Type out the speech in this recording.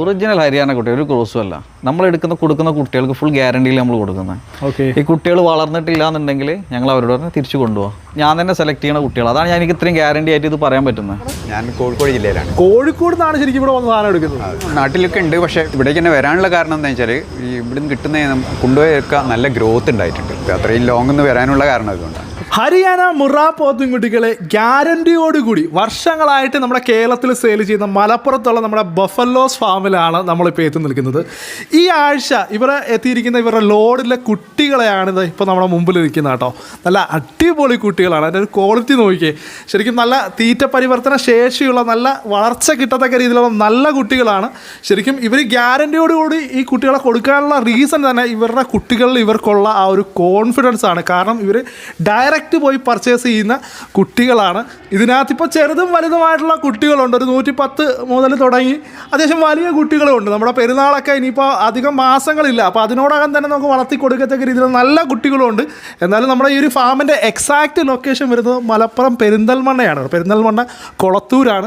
Original Haryana കുട്ടി ഒരു ക്രോസും അല്ല. നമ്മൾ എടുക്കുന്ന കൊടുക്കുന്ന കുട്ടികൾക്ക് ഫുൾ ഗ്യാരണ്ടിയിൽ നമ്മൾ കൊടുക്കുന്നത് ഓക്കെ ഈ കുട്ടികൾ വളർന്നിട്ടില്ല എന്നുണ്ടെങ്കിൽ ഞങ്ങൾ അവരോട് പറഞ്ഞ് തിരിച്ചു കൊണ്ടുപോകാം ഞാൻ തന്നെ സെലക്ട് ചെയ്യുന്ന കുട്ടികൾ അതാണ് ഞാൻ എനിക്ക് ഇത്രയും ഗ്യാരണ്ടി ആയിട്ട് ഇത് പറയാൻ പറ്റുന്നത്. ഞാൻ കോഴിക്കോട് ജില്ലയിലാണ്. കോഴിക്കോട് നിന്നാണ് ശരിക്കും ഇവിടെ വന്ന് സാധനം എടുക്കുന്നത്. നാട്ടിലൊക്കെ ഉണ്ട് പക്ഷേ ഇവിടേക്ക് തന്നെ വരാനുള്ള കാരണം എന്താ വെച്ചാൽ ഈ ഇവിടുന്ന് കിട്ടുന്ന കൊണ്ടുപോയൊക്കെ നല്ല ഗ്രോത്ത് ഉണ്ടായിട്ടുണ്ട്. അത്രയും ലോങ്ങ് നിന്ന് വരാനുള്ള കാരണം അതുകൊണ്ടാണ്. ഹരിയാന മുറ പോത്തുംകുട്ടികളെ ഗ്യാരണ്ടിയോടുകൂടി വർഷങ്ങളായിട്ട് നമ്മുടെ കേരളത്തിൽ സെയിൽ ചെയ്യുന്ന മലപ്പുറത്തുള്ള നമ്മുടെ ബഫലോസ് ഫാമിലാണ് നമ്മളിപ്പോൾ എത്തി നിൽക്കുന്നത്. ഈ ആഴ്ച ഇവരെ എത്തിയിരിക്കുന്ന ഇവരുടെ ലോഡിലെ കുട്ടികളെയാണ് ഇത് ഇപ്പോൾ നമ്മുടെ മുമ്പിൽ ഇരിക്കുന്നത് കേട്ടോ. നല്ല അടിപൊളി കുട്ടികളാണ്. അതിന്റെ ഒരു ക്വാളിറ്റി നോക്കിയേ. ശരിക്കും നല്ല തീറ്റ പരിവർത്തന ശേഷിയുള്ള നല്ല വളർച്ച കിട്ടത്തക്ക രീതിയിലുള്ള നല്ല കുട്ടികളാണ്. ശരിക്കും ഇവർ ഗ്യാരണ്ടിയോടുകൂടി ഈ കുട്ടികളെ കൊടുക്കാനുള്ള റീസൺ തന്നെ ഇവരുടെ കുട്ടികളിൽ ഇവർക്കുള്ള ആ ഒരു കോൺഫിഡൻസ് ആണ്. കാരണം ഇവർ ഡയറക്റ്റ് പോയി പർച്ചേസ് ചെയ്യുന്ന കുട്ടികളാണ്. ഇതിനകത്ത് ഇപ്പോൾ ചെറുതും വലുതുമായിട്ടുള്ള കുട്ടികളുണ്ട്. ഒരു നൂറ്റി പത്ത് മുതൽ തുടങ്ങി അത്യാവശ്യം വലിയ കുട്ടികളുമുണ്ട് നമ്മുടെ പെരുന്നാളൊക്കെ ഇനിയിപ്പോൾ അധികം മാസങ്ങളില്ല. അപ്പോൾ അതിനോടകം തന്നെ നമുക്ക് വളർത്തി കൊടുക്കത്തക്ക രീതിയിൽ നല്ല കുട്ടികളുമുണ്ട് എന്നാലും നമ്മുടെ ഈ ഒരു ഫാമിന്റെ എക്സാക്റ്റ് ലൊക്കേഷൻ വരുന്നത് മലപ്പുറം പെരിന്തൽമണ്ണയാണ്. പെരിന്തൽമണ്ണ കൊളത്തൂരാണ്.